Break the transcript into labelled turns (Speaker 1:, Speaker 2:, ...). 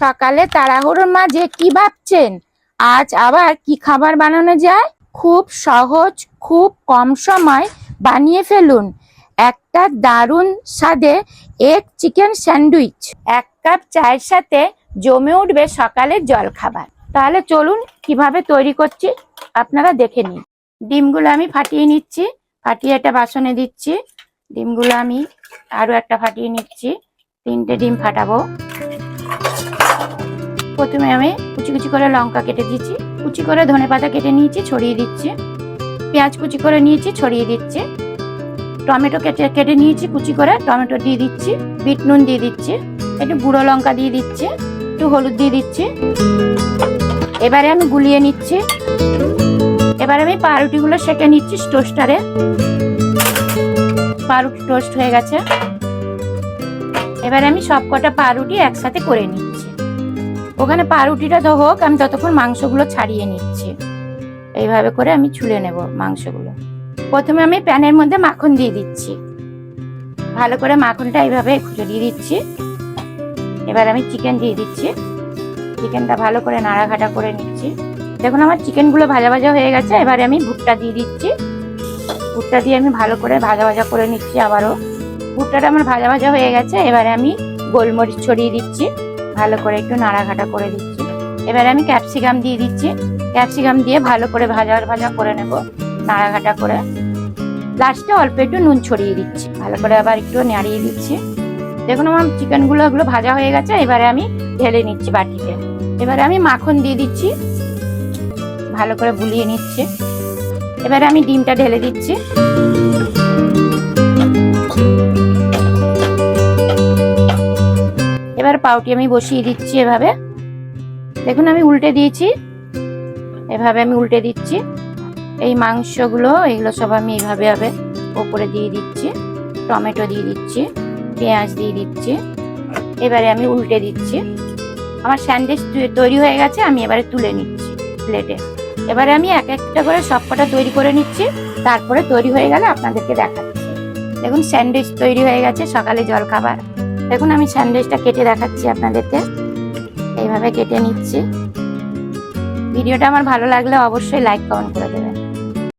Speaker 1: সকালে তাড়াহুড়োর মাঝে কি ভাবছেন? আজ আবার কি খাবার বানানো যায়? খুব সহজ, খুব কম সময় বানিয়ে ফেলুন। একটা দারুণ স্বাদে এগ চিকেন স্যান্ডউইচ, এক কাপ চায়ের সাথে জমে উঠবে সকালের জলখাবার। তাহলে চলুন কীভাবে তৈরি করছি আপনারা দেখে নিন। ডিমগুলো আমি ফাটিয়ে নিচ্ছি, ফাটিয়ে একটা বাসনে দিচ্ছি। ডিমগুলো আমি আরও একটা ফাটিয়ে নিচ্ছি। তিনটে ডিম ফাটাবো। প্রথমে আমি কুচি কুচি করে লঙ্কা কেটে দিচ্ছি। কুচি করে ধনে পাতা কেটে নিয়েছি, ছড়িয়ে দিচ্ছি। পেঁয়াজ কুচি করে নিয়েছি, ছড়িয়ে দিচ্ছি। টমেটো কেটে কেটে নিয়েছি, কুচি করে টমেটো দিয়ে দিচ্ছি, বিট নুন দিয়ে দিচ্ছি, একটু গুঁড়ো লঙ্কা দিয়ে দিচ্ছি, একটু হলুদ দিয়ে দিচ্ছি। এবারে আমি গুলিয়ে নিচ্ছি। এবারে আমি পাউরুটিগুলো সেঁকে নিচ্ছি টোস্টারে পাউরুটি টোস্ট হয়ে গেছে। এবারে আমি সব কটা পাউরুটি একসাথে করে নিচ্ছি। ওখানে পাউরুটিটা তো হোক আমি ততক্ষণ মাংসগুলো ছাড়িয়ে নিচ্ছি। এইভাবে করে আমি ছুলে নেব মাংসগুলো। প্রথমে আমি প্যানের মধ্যে মাখন দিয়ে দিচ্ছি। ভালো করে মাখনটা এইভাবে ছড়িয়ে দিচ্ছি। এবার আমি চিকেন দিয়ে দিচ্ছি। চিকেনটা ভালো করে নাড়াঘাটা করে নিচ্ছি। দেখুন আমার চিকেনগুলো ভাজা ভাজা হয়ে গেছে, এবারে আমি ভুট্টা দিয়ে দিচ্ছি। ভুট্টা দিয়ে আমি ভালো করে ভাজা ভাজা করে নিচ্ছি আবারও। ভুট্টাটা আমার ভাজা ভাজা হয়ে গেছে, এবারে আমি গোলমরিচ ছড়িয়ে দিচ্ছি। ভালো করে একটু নাড়াঘাটা করে দিচ্ছি। এবারে আমি ক্যাপসিকাম দিয়ে দিচ্ছি। ক্যাপসিকাম দিয়ে ভালো করে ভাজা ভাজা করে নেব নাড়াঘাটা করে। লাস্টে অল্প একটু নুন ছড়িয়ে দিচ্ছি। ভালো করে আবার একটু নাড়িয়ে দিচ্ছি। দেখুন আমার চিকেনগুলো ওগুলো ভাজা হয়ে গেছে, এবারে আমি ঢেলে নিচ্ছি বাটিতে। এবারে আমি মাখন দিয়ে দিচ্ছি। ভালো করে বুলিয়ে নিচ্ছি। এবারে আমি ডিমটা ঢেলে দিচ্ছি। এবার পাউটি আমি বসিয়ে দিচ্ছি এভাবে। দেখুন, আমি উল্টে দিয়েছি। এভাবে আমি উল্টে দিচ্ছি। এই মাংসগুলো, এগুলো সব আমি এইভাবে হবে ওপরে দিয়ে দিচ্ছি। টমেটো দিয়ে দিচ্ছি, পেঁয়াজ দিয়ে দিচ্ছি। এবারে আমি উল্টে দিচ্ছি। আমার স্যান্ডউইচ তৈরি হয়ে গেছে, আমি এবারে তুলে নিচ্ছি প্লেটে। এবারে আমি এক একটা করে সবকটা তৈরি করে নিচ্ছি। তারপরে তৈরি হয়ে গেলে আপনাদেরকে দেখাচ্ছি। দেখুন, স্যান্ডউইচ তৈরি হয়ে গেছে, সকালে জলখাবার। দেখুন, আমি স্যান্ডউইচটা কেটে দেখাচ্ছি আপনাদেরকে। এইভাবে কেটে নিচ্ছি। ভিডিওটা আমার ভালো লাগলে অবশ্যই লাইক, কমেন্ট করে দেবেন।